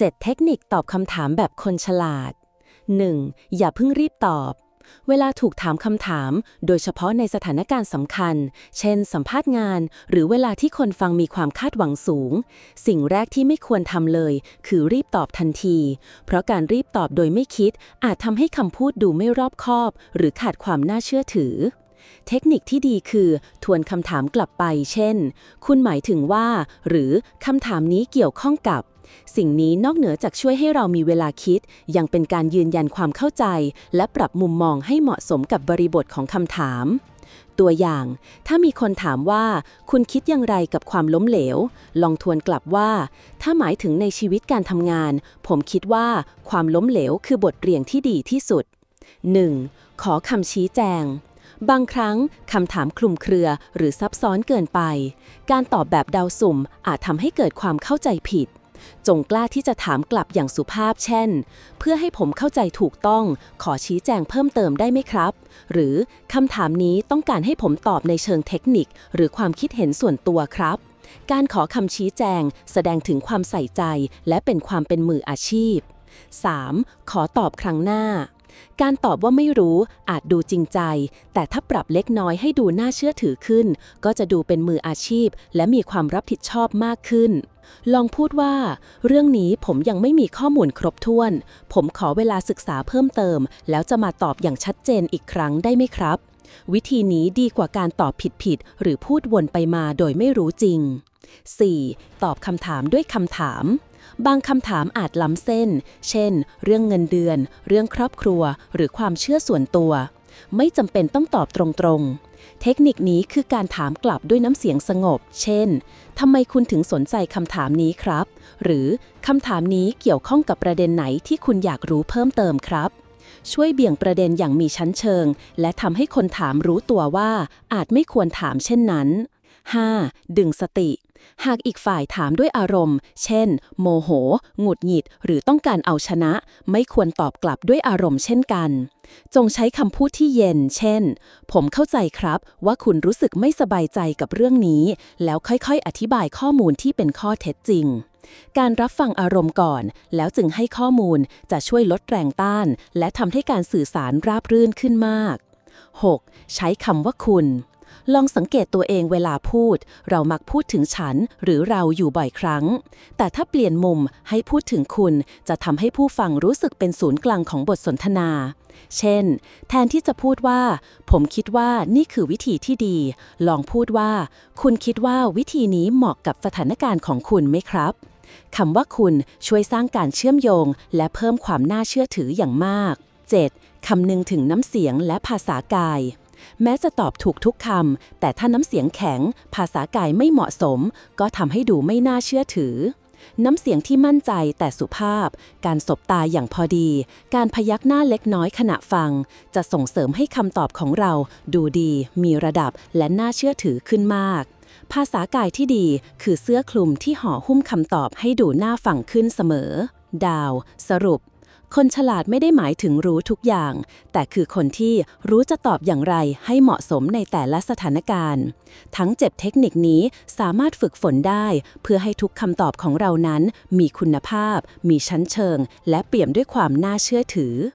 7 เทคนิคตอบคำถามแบบคนฉลาด 1. อย่าเพิ่งรีบตอบ เวลาถูกถามคำถาม โดยเฉพาะในสถานการณ์สำคัญ เช่น สัมภาษณ์งาน หรือเวลาที่คนฟังมีความคาดหวังสูง สิ่งแรกที่ไม่ควรทำเลย คือรีบตอบทันที เพราะการรีบตอบโดยไม่คิด อาจทำให้คำพูดดูไม่รอบคอบ หรือขาดความน่าเชื่อถือเทคนิคที่ดีคือ ทวนคำถามกลับไป เช่น คุณหมายถึงว่า หรือคำถามนี้เกี่ยวข้องกับ สิ่งนี้นอกเหนือจากช่วยให้เรามีเวลาคิด ยังเป็นการยืนยันความเข้าใจ และปรับมุมมองให้เหมาะสมกับบริบทของคำถาม ตัวอย่าง ถ้ามีคนถามว่า คุณคิดอย่างไรกับความล้มเหลว ลองทวนกลับว่า ถ้าหมายถึงในชีวิตการทำงาน ผมคิดว่าความล้มเหลวคือบทเรียนที่ดีที่สุด 1. ขอคำชี้แจงบางครั้งคำถามคลุมเครือหรือซับซ้อนเกินไป การตอบแบบเดาสุ่มอาจทำให้เกิดความเข้าใจผิด จงกล้าที่จะถามกลับอย่างสุภาพเช่น เพื่อให้ผมเข้าใจถูกต้อง ขอชี้แจงเพิ่มเติมได้ไหมครับ หรือคำถามนี้ต้องการให้ผมตอบในเชิงเทคนิค หรือความคิดเห็นส่วนตัวครับ การขอคำชี้แจง แสดงถึงความใส่ใจ และเป็นความเป็นมืออาชีพ 3. ขอตอบครั้งหน้า การตอบว่าไม่รู้อาจดูจริงใจ แต่ถ้าปรับเล็กน้อยให้ดูน่าเชื่อถือขึ้น ก็จะดูเป็นมืออาชีพ และมีความรับผิดชอบมากขึ้น ลองพูดว่า เรื่องนี้ผมยังไม่มีข้อมูลครบถ้วน ผมขอเวลาศึกษาเพิ่มเติม แล้วจะมาตอบอย่างชัดเจนอีกครั้งได้ไหมครับ วิธีนี้ดีกว่าการตอบผิดๆหรือพูดวนไปมาโดยไม่รู้จริง 4. ตอบคำถามด้วยคำถาม บางคำถามอาจล้ำเส้น เช่น เรื่องเงินเดือน เรื่องครอบครัว หรือความเชื่อส่วนตัว ไม่จำเป็นต้องตอบตรงๆ เทคนิคนี้คือการถามกลับด้วยน้ำเสียงสงบ เช่น ทำไมคุณถึงสนใจคำถามนี้ครับ หรือคำถามนี้เกี่ยวข้องกับประเด็นไหนที่คุณอยากรู้เพิ่มเติมครับช่วยเบี่ยงประเด็นอย่างมีชั้นเชิง และทำให้คนถามรู้ตัวว่า อาจไม่ควรถามเช่นนั้น 5. ดึงสติ หากอีกฝ่ายถามด้วยอารมณ์ เช่น โมโห หงุดหงิด หรือต้องการเอาชนะ ไม่ควรตอบกลับด้วยอารมณ์เช่นกัน จงใช้คำพูดที่เย็น เช่น ผมเข้าใจครับว่าคุณรู้สึกไม่สบายใจกับเรื่องนี้ แล้วค่อยๆ อธิบายข้อมูลที่เป็นข้อเท็จจริง การรับฟังอารมณ์ก่อน แล้วจึงให้ข้อมูลจะช่วยลดแรงต้าน และทำให้การสื่อสารราบรื่นขึ้นมาก 6. ใช้คำว่าคุณ ลองสังเกตตัวเองเวลาพูด เรามักพูดถึงฉันหรือเราอยู่บ่อยครั้ง แต่ถ้าเปลี่ยนมุมให้พูดถึงคุณ จะทำให้ผู้ฟังรู้สึกเป็นศูนย์กลางของบทสนทนา เช่น แทนที่จะพูดว่า ผมคิดว่านี่คือวิธีที่ดี ลองพูดว่า คุณคิดว่าวิธีนี้เหมาะกับสถานการณ์ของคุณไหมครับคำว่าคุณช่วยสร้างการเชื่อมโยง และเพิ่มความน่าเชื่อถืออย่างมาก 7. คำนึงถึงน้ำเสียงและภาษากาย แม้จะตอบถูกทุกคำ แต่ถ้าน้ำเสียงแข็ง ภาษากายไม่เหมาะสม ก็ทำให้ดูไม่น่าเชื่อถือ น้ำเสียงที่มั่นใจแต่สุภาพ การสบตาอย่างพอดี การพยักหน้าเล็กน้อยขณะฟัง จะส่งเสริมให้คำตอบของเราดูดี มีระดับและน่าเชื่อถือขึ้นมากภาษากายที่ดีคือเสื้อคลุมที่ห่อหุ้มคำตอบให้ดูน่าฟังขึ้นเสมอ ดาว สรุป คนฉลาดไม่ได้หมายถึงรู้ทุกอย่าง แต่คือคนที่รู้จะตอบอย่างไรให้เหมาะสมในแต่ละสถานการณ์ ทั้งเจ็บเทคนิคนี้สามารถฝึกฝนได้ เพื่อให้ทุกคำตอบของเรานั้น มีคุณภาพ มีชั้นเชิง และเปี่ยมด้วยความน่าเชื่อถือ